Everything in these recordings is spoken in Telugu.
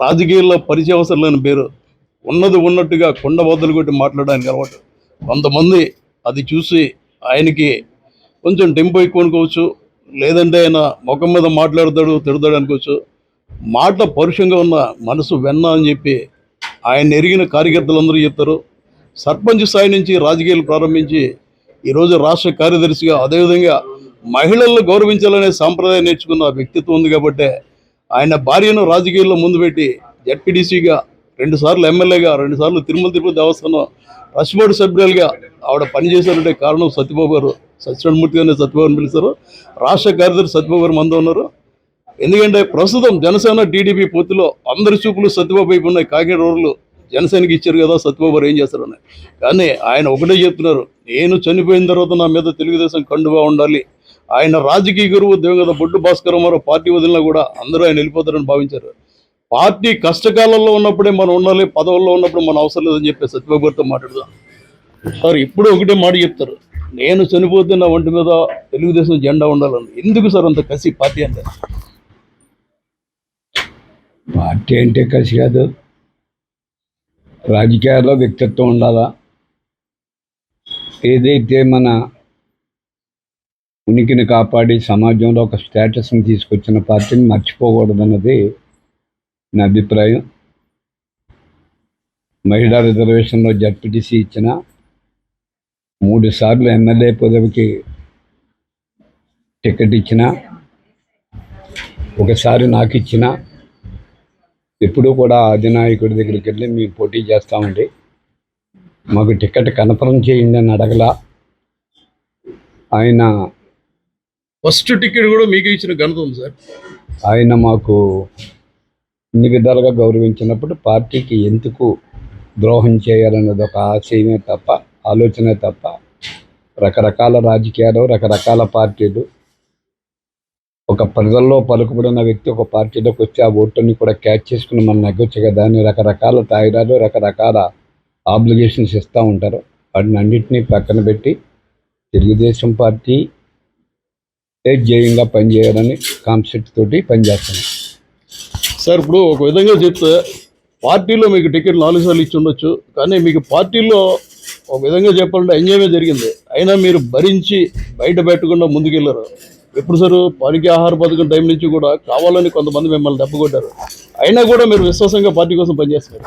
రాజకీయాల్లో పరిచయ అవసరం లేని పేరు. ఉన్నది ఉన్నట్టుగా కొండ బద్దలు కొట్టి మాట్లాడడానికి అలవాటు. కొంతమంది అది చూసి ఆయనకి కొంచెం టెంపో ఎక్కువ అనుకోవచ్చు లేదంటే ఆయన ముఖం మీద మాట్లాడతాడు తిడతాడు అనుకోవచ్చు. మాట పరుషంగా ఉన్న మనసు వెన్న అని చెప్పి ఆయన ఎరిగిన కార్యకర్తలందరూ చెప్తారు. సర్పంచ్ స్థాయి నుంచి రాజకీయాలు ప్రారంభించి ఈరోజు రాష్ట్ర కార్యదర్శిగా అదేవిధంగా మహిళలను గౌరవించాలనే సాంప్రదాయం నేర్చుకున్న వ్యక్తిత్వం ఉంది కాబట్టి ఆయన భార్యను రాజకీయాల్లో ముందు పెట్టి జడ్పీడీసీగా రెండుసార్లు ఎమ్మెల్యేగా రెండుసార్లు తిరుమల తిరుపతి దేవస్థానం ట్రస్ట్ బోర్డు సభ్యులుగా ఆవిడ పనిచేశారంటే కారణం సత్యబాబు గారు సత్యనారాయణమూర్తి గారిని సత్యబాబుని పిలుస్తారు రాష్ట్ర కార్యదర్శి సత్యబాబు గారు మంది ఉన్నారు. ఎందుకంటే ప్రస్తుతం జనసేన టీడీపీ పొత్తులో అందరి చూపులు సత్యబాబు వైపు ఉన్నాయి. కాకినాడ రోడ్లు జనసేనకి ఇచ్చారు కదా సత్యబాబు ఏం చేస్తారు అని కానీ ఆయన ఒకటే చెప్తున్నారు నేను చనిపోయిన తర్వాత నా మీద తెలుగుదేశం కండుగా ఉండాలి. ఆయన రాజకీయ గురువు దివంగత బొడ్డు భాస్కర్ పార్టీ వదిలినా కూడా అందరూ ఆయన వెళ్ళిపోతారని భావించారు. పార్టీ కష్టకాలంలో ఉన్నప్పుడే మనం ఉండాలి పదవుల్లో ఉన్నప్పుడు మనం అవసరం లేదని చెప్పి సత్యబాబు గారితో మాట్లాడదాం. సార్ ఇప్పుడు ఒకటే మాట చెప్తారు నేను చనిపోతే నా ఒంటి మీద తెలుగుదేశం జెండా ఉండాలని. ఎందుకు సార్ అంత కసి పార్టీ అంటే? పార్టీ అంటే కసి కాదు. రాజకీయాల్లో వ్యక్తిత్వం ఉండాలా? ఏదైతే మన ఉనికిని కాపాడి సమాజంలో ఒక స్టేటస్ని తీసుకొచ్చిన పార్టీని మర్చిపోకూడదన్నది నా అభిప్రాయం. మహిళా రిజర్వేషన్లో జడ్పీటీసీ ఇచ్చిన మూడు సార్లు ఎమ్మెల్యే పదవికి టికెట్ ఇచ్చిన ఒకసారి నాకు ఇచ్చిన ఎప్పుడూ కూడా అధినాయకుడి దగ్గరికి వెళ్ళి మేము పోటీ చేస్తామండి. మాకు టికెట్ కన్ఫర్మ్ చేయండి అని అడగల. ఆయన ఫస్ట్ టికెట్ కూడా మీకు ఇచ్చిన ఘనత ఉంది సార్. ఆయన మాకు ఇన్ని విధాలుగా గౌరవించినప్పుడు పార్టీకి ఎందుకు ద్రోహం చేయాలన్నది ఒక ఆశయమే తప్ప ఆలోచనే తప్ప రకరకాల రాజకీయాలు రకరకాల పార్టీలు ఒక ప్రజల్లో పలుకుబడిన వ్యక్తి ఒక పార్టీలోకి వచ్చి ఆ ఓటుని కూడా క్యాచ్ చేసుకుని మనం నెగ్గొచ్చు కదా అని రకరకాల తాయిదాలు రకరకాల ఆబ్లిగేషన్స్ ఇస్తూ ఉంటారు. వాటిని అన్నింటినీ పక్కన పెట్టి తెలుగుదేశం పార్టీ ఏ జయంగా పనిచేయాలని కాన్సెప్ట్ తోటి పనిచేస్తున్నాం. సార్ ఇప్పుడు ఒక విధంగా చెప్తే పార్టీలో మీకు టికెట్ నాలుగు సార్లు ఇచ్చి ఉండొచ్చు కానీ మీకు పార్టీలో ఒక విధంగా చెప్పాలంటే ఎంజాయ్మే జరిగింది. అయినా మీరు భరించి బయట పెట్టకుండా ముందుకెళ్ళారు. ఎప్పుడు సార్? పనికి ఆహార పథకం టైం నుంచి కూడా కావాలని కొంతమంది మిమ్మల్ని దెబ్బకొట్టారు అయినా కూడా మీరు విశ్వాసంగా పార్టీ కోసం పనిచేస్తున్నారు.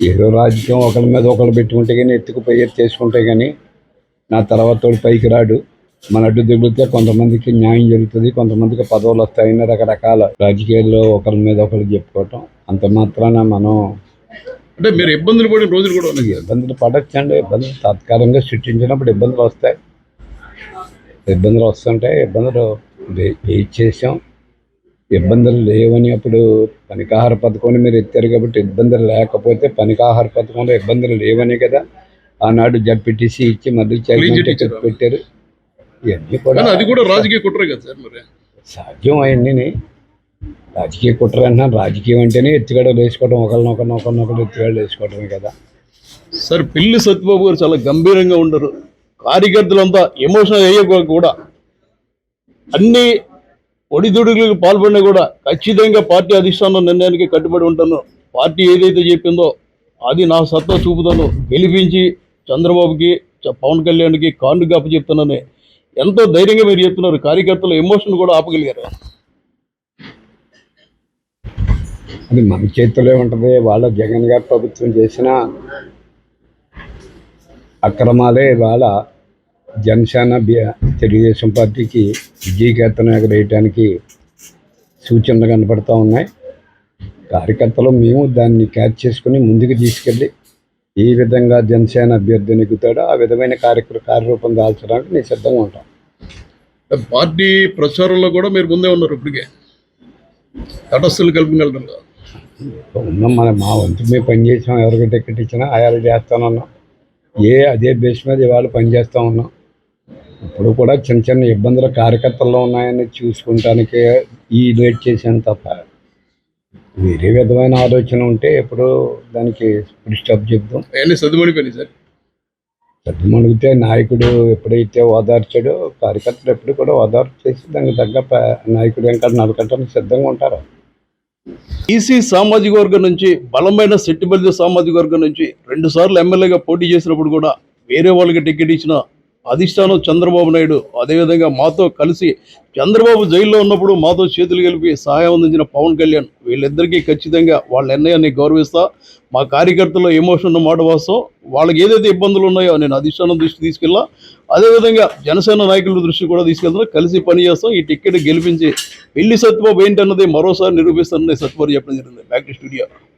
ఏదో రాజకీయం ఒకరి మీద ఒకరు పెట్టుకుంటే కానీ ఎత్తుకుపోయి చేసుకుంటే కానీ నా తర్వాత తోడు పైకి రాడు. మన అడ్డు దిగులితే కొంతమందికి న్యాయం జరుగుతుంది కొంతమందికి పదవులు వస్తాయని రకరకాల రాజకీయాల్లో ఒకరి మీద ఒకరు చెప్పుకోవటం అంత మాత్రాన మనం అంటే మీరు ఇబ్బందులు పడిన రోజులు కూడా ఉన్నాయి. ఇబ్బందులు పడచ్చండి. ఇబ్బందులు తాత్కాలికంగా సృష్టించినప్పుడు ఇబ్బందులు వస్తాయి. ఇబ్బందులు వస్తుంటాయి ఇబ్బందులు వెయిట్ చేసాం ఇబ్బందులు లేవని అప్పుడు పనికాహార పథకం మీరు ఎత్తారు కాబట్టి ఇబ్బందులు లేకపోతే పనికాహార పథకంలో ఇబ్బందులు లేవని కదా. ఆనాడు జడ్పీటీసీ ఇచ్చి మళ్ళీ. పెట్టారు. ఇవన్నీ కూడా అది కూడా రాజకీయ కుట్రే కదా సార్ మరి. సాధ్యం అవన్నీ రాజకీయ కుట్ర అంటున్నాను. రాజకీయం అంటేనే ఎత్తుగడలు వేసుకోవడం ఒకరినొకరిని ఒకరినొకరు ఎత్తుగడలు వేసుకోవడమే కదా. సార్ పిల్లి సత్యబాబు గారు చాలా గంభీరంగా ఉండరు. కార్యకర్తలంతా ఎమోషనల్ అయ్యే కూడా అన్ని ఒడిదుడుగులకు పాల్పడినా కూడా ఖచ్చితంగా పార్టీ అధిష్టానం నిర్ణయానికి కట్టుబడి ఉంటాను. పార్టీ ఏదైతే చెప్పిందో అది నా సత్తా చూపుతాను. గెలిపించి చంద్రబాబుకి చ- పవన్ కళ్యాణ్కి కాండు గప్ప ఎంతో ధైర్యంగా మీరు చెప్తున్నారు. కార్యకర్తలు ఎమోషన్ కూడా ఆపగలిగారు. అది మన చేతిలో ఉంటుంది. వాళ్ళ జగన్ గారు ప్రభుత్వం చేసిన అక్రమాలే వాళ్ళ జనసేన తెలుగుదేశం పార్టీకి విజయకేతనం ఎగరేయడానికి సూచనలు కనపడుతూ ఉన్నాయి. కార్యకర్తలు మేము దాన్ని క్యాచ్ చేసుకుని ముందుకు తీసుకెళ్ళి ఏ విధంగా జనసేన అభ్యర్థి నెగ్గుతాడో ఆ విధమైన కార్యక్రమ కార్యరూపం దాల్చడానికి నేను సిద్ధంగా ఉంటాం. పార్టీ ప్రచారంలో కూడా మీరు ముందే ఉన్నారు ఇప్పటికే. తటస్థులు కాదు. ఉన్నాం మన మా వంతు మేము పనిచేసాం ఎవరికి టికెట్ ఇచ్చినా ఆయాలు చేస్తానన్నాం ఏ అదే బేస్ మీద ఇవాళ పనిచేస్తూ ఉన్నాం. ఇప్పుడు కూడా చిన్న చిన్న ఇబ్బందులు కార్యకర్తల్లో ఉన్నాయని చూసుకుంటానికి ఈ లేట్ చేశాను తప్ప వేరే విధమైన ఆలోచన ఉంటే ఎప్పుడు దానికి స్టాప్ చెప్తాం సర్దుమణిపోయినాయి సార్. సద్దుమణిగితే నాయకుడు ఎప్పుడైతే ఓదార్చాడో కార్యకర్తలు ఎప్పుడు కూడా ఓదార్పు చేసి దానికి తగ్గ నాయకుడు వెంకట నడకటానికి సిద్ధంగా ఉంటారు. ఈసీ సామాజిక వర్గం నుంచి బలమైన సెట్టిబల్లి సామాజిక వర్గం నుంచి రెండు సార్లు ఎమ్మెల్యేగా పోటీ చేసినప్పుడు కూడా వేరే వాళ్ళకి టికెట్ ఇచ్చిన అధిష్టానం చంద్రబాబు నాయుడు అదేవిధంగా మాతో కలిసి చంద్రబాబు జైల్లో ఉన్నప్పుడు మాతో చేతులు కలిపి సహాయం అందించిన పవన్ కళ్యాణ్ వీళ్ళిద్దరికీ ఖచ్చితంగా వాళ్ళ నిర్ణయాన్ని గౌరవిస్తా. మా కార్యకర్తల్లో ఎమోషన్ ఉన్న మాట వాస్తవం. వాళ్ళకి ఏదైతే ఇబ్బందులు ఉన్నాయో నేను అధిష్టానం దృష్టి తీసుకెళ్ళా. అదేవిధంగా జనసేన నాయకుల దృష్టి కూడా తీసుకెళ్తున్నా. కలిసి పనిచేస్తాం ఈ టికెట్ గెలిపించి పెళ్ళి సత్యబాబు ఏంటన్నది మరోసారి నిరూపిస్తానని సత్యబాబు చెప్పడం జరిగింది. Back to studio.